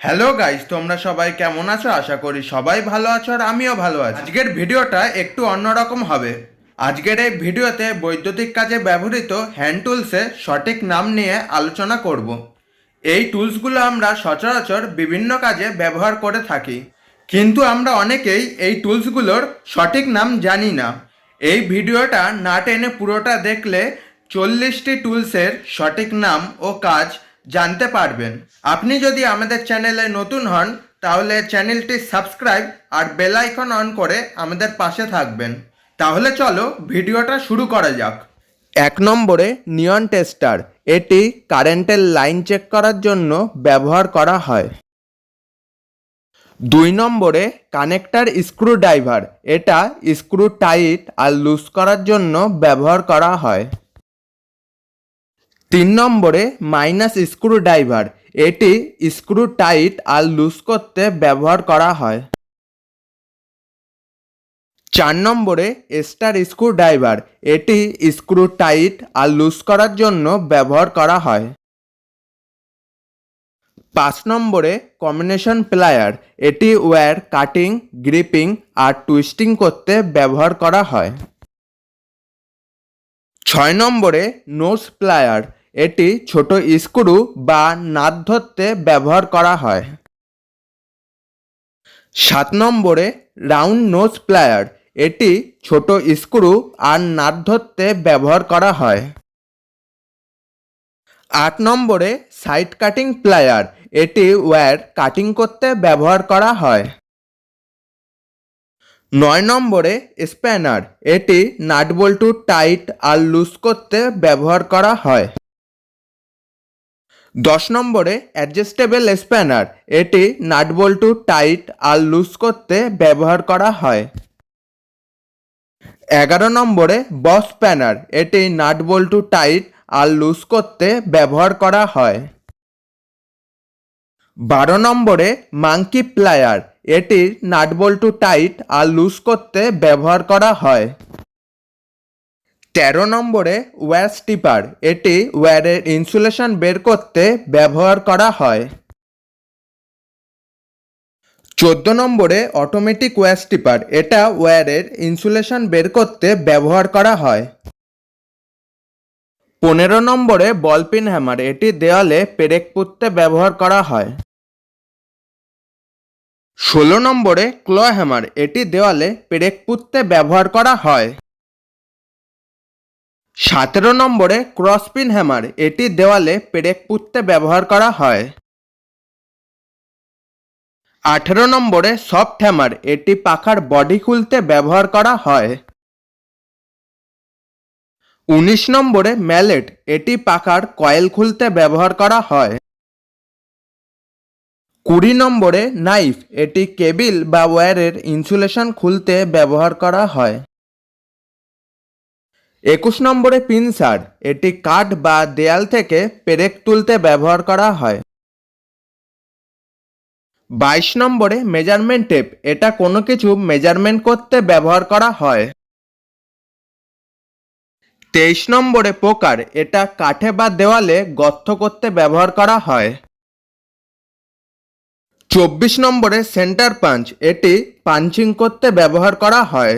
Hello guys তোমরা সবাই কেমন আছো? আশা করি সবাই ভালো আছো আর আমিও ভালো আছি। আজকের ভিডিওটা একটু অন্যরকম হবে। আজকের এই ভিডিওতে বৈদ্যুতিক কাজে ব্যবহৃত হ্যান্ড টুলসের সঠিক নাম নিয়ে আলোচনা করব। এই টুলসগুলো আমরা সচরাচর বিভিন্ন কাজে ব্যবহার করে থাকি। কিন্তু আমরা অনেকেই এই টুলসগুলোর সঠিক নাম জানি না। এই ভিডিওটা না টেনে পুরোটা দেখলে চল্লিশটি টুলসের সঠিক নাম ও কাজ জানতে পারবেন। আপনি যদি আমাদের চ্যানেলে নতুন হন, তাহলে চ্যানেলটি সাবস্ক্রাইব আর বেল আইকন অন করে আমাদের পাশে থাকবেন। তাহলে চলো ভিডিওটা শুরু করা যাক। এক নম্বরে নিয়ন টেস্টার। এটি কারেন্টের লাইন চেক করার জন্য ব্যবহার করা হয়। দুই নম্বরে কানেক্টার স্ক্রু ড্রাইভার। এটা স্ক্রু টাইট আর লুজ করার জন্য ব্যবহার করা হয়। তিন নম্বরে মাইনাস স্ক্রু ড্রাইভার। এটি স্ক্রু টাইট আর লুজ করতে ব্যবহার করা হয়। চার নম্বরে স্টার স্ক্রু ড্রাইভার। এটি স্ক্রু টাইট আর লুজ করার জন্য ব্যবহার করা হয়। পাঁচ নম্বরে কম্বিনেশন প্লায়ার। এটি ওয়্যার, কাটিং, গ্রিপিং আর টুইস্টিং করতে ব্যবহার করা হয়। ছয় নম্বরে নোজ প্লায়ার। এটি ছোট স্ক্রু বা নাট ধরতে ব্যবহার করা হয়। সাত নম্বরে রাউন্ড নোজ প্লায়ার, এটি ছোট স্ক্রু আর নাট ধরতে ব্যবহার করা হয়। আট নম্বরে সাইড কাটিং প্লায়ার, এটি ওয়্যার কাটিং করতে ব্যবহার করা হয়। নয় নম্বরে স্প্যানার, এটি নাট বল্টু টাইট আর লুজ করতে ব্যবহার করা হয়। দশ নম্বরে অ্যাডজাস্টেবল স্প্যানার এটি নাট বল্টু টাইট আর লুজ করতে ব্যবহার করা হয়। এগারো নম্বরে বস স্প্যানার এটি নাট বল্টু টাইট আর লুজ করতে ব্যবহার করা হয়। বারো নম্বরে মাঙ্কি প্লায়ার এটি নাট বল্টু টাইট আর লুজ করতে ব্যবহার করা হয়। তেরো নম্বরে ওয়্যার স্টিপার, এটি ওয়্যারের ইনসুলেশন বের করতে ব্যবহার করা হয়। চোদ্দ নম্বরে অটোমেটিক ওয়্যার স্টিপার, এটা ওয়্যারের ইনসুলেশন বের করতে ব্যবহার করা হয়। পনেরো নম্বরে বলপিন হ্যামার, এটি দেওয়ালে পেরেক পুঁততে ব্যবহার করা হয়। ষোলো নম্বরে ক্ল হ্যামার, এটি দেওয়ালে পেরেক পুঁততে ব্যবহার করা হয়। সতেরো নম্বরে ক্রসপিন হ্যামার, এটি দেওয়ালে পেরেক পুঁততে ব্যবহার করা হয়। আঠেরো নম্বরে সফট হ্যামার, এটি পাখার বডি খুলতে ব্যবহার করা হয়। উনিশ নম্বরে ম্যালেট, এটি পাখার কয়েল খুলতে ব্যবহার করা হয়। কুড়ি নম্বরে নাইফ, এটি কেবিল বা ওয়্যারের ইনসুলেশন খুলতে ব্যবহার করা হয়। একুশ নম্বরে পিনসার এটি কাঠ বা দেয়াল থেকে পেরেক তুলতে ব্যবহার করা হয়। বাইশ নম্বরে মেজারমেন্ট টেপ, এটা কোনো কিছু মেজারমেন্ট করতে ব্যবহার করা হয়। তেইশ নম্বরে পোকার, এটা কাঠে বা দেওয়ালে গর্ত করতে ব্যবহার করা হয়। চব্বিশ নম্বরে সেন্টার পাঞ্চ, এটি পাঞ্চিং করতে ব্যবহার করা হয়।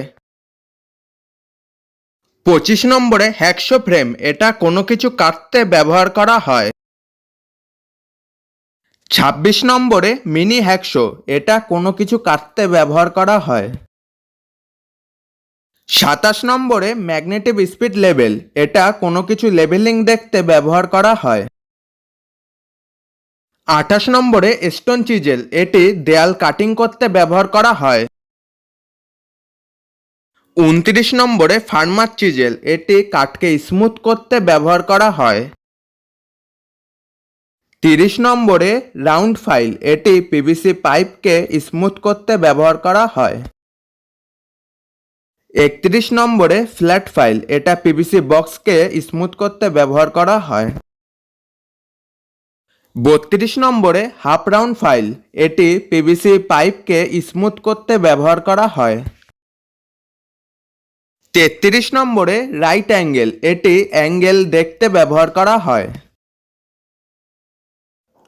পঁচিশ নম্বরে হ্যাকশো ফ্রেম, এটা কোনো কিছু কাটতে ব্যবহার করা হয়। ছাব্বিশ নম্বরে মিনি হ্যাকশো এটা কোনো কিছু কাটতে ব্যবহার করা হয়। সাতাশ নম্বরে ম্যাগনেটিভ স্পিড লেভেল এটা কোনো কিছু লেভেলিং দেখতে ব্যবহার করা হয়। আঠাশ নম্বরে স্টোন চিজেল, এটি দেয়াল কাটিং করতে ব্যবহার করা হয়। উনত্রিশ নম্বরে ফার্মার চিজেল এটি কাঠকে স্মুথ করতে ব্যবহার করা হয়। তিরিশ নম্বরে রাউন্ড ফাইল, এটি পিভিসি পাইপকে স্মুথ করতে ব্যবহার করা হয়। একত্রিশ নম্বরে ফ্ল্যাট ফাইল, এটা পিভিসি বক্সকে স্মুথ করতে ব্যবহার করা হয়। বত্রিশ নম্বরে হাফ রাউন্ড ফাইল, এটি পিভিসি পাইপকে স্মুথ করতে ব্যবহার করা হয়। তেত্রিশ নম্বরে রাইট অ্যাঙ্গেল এটি অ্যাঙ্গেল দেখতে ব্যবহার করা হয়।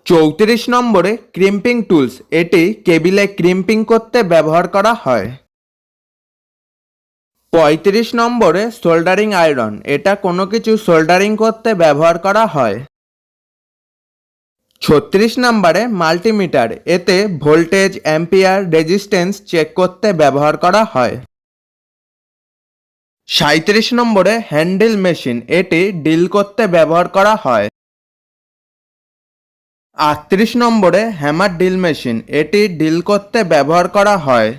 চৌত্রিশ নম্বরে ক্রিম্পিং টুলস এটি কেবিলে ক্রিম্পিং করতে ব্যবহার করা হয়। পঁয়ত্রিশ নম্বরে সোল্ডারিং আয়রন এটা কোনো কিছু সোল্ডারিং করতে ব্যবহার করা হয়। ছত্রিশ নম্বরে মাল্টিমিটার এতে ভোল্টেজ অ্যাম্পিয়ার রেজিস্ট্যান্স চেক করতে ব্যবহার করা হয়। সাঁত্রিশ নম্বরে হ্যান্ডেল মেশিন এটি ডিল করতে ব্যবহার করা হয়। আটত্রিশ নম্বরে হ্যামার ডিল মেশিন এটি ডিল করতে ব্যবহার করা হয়।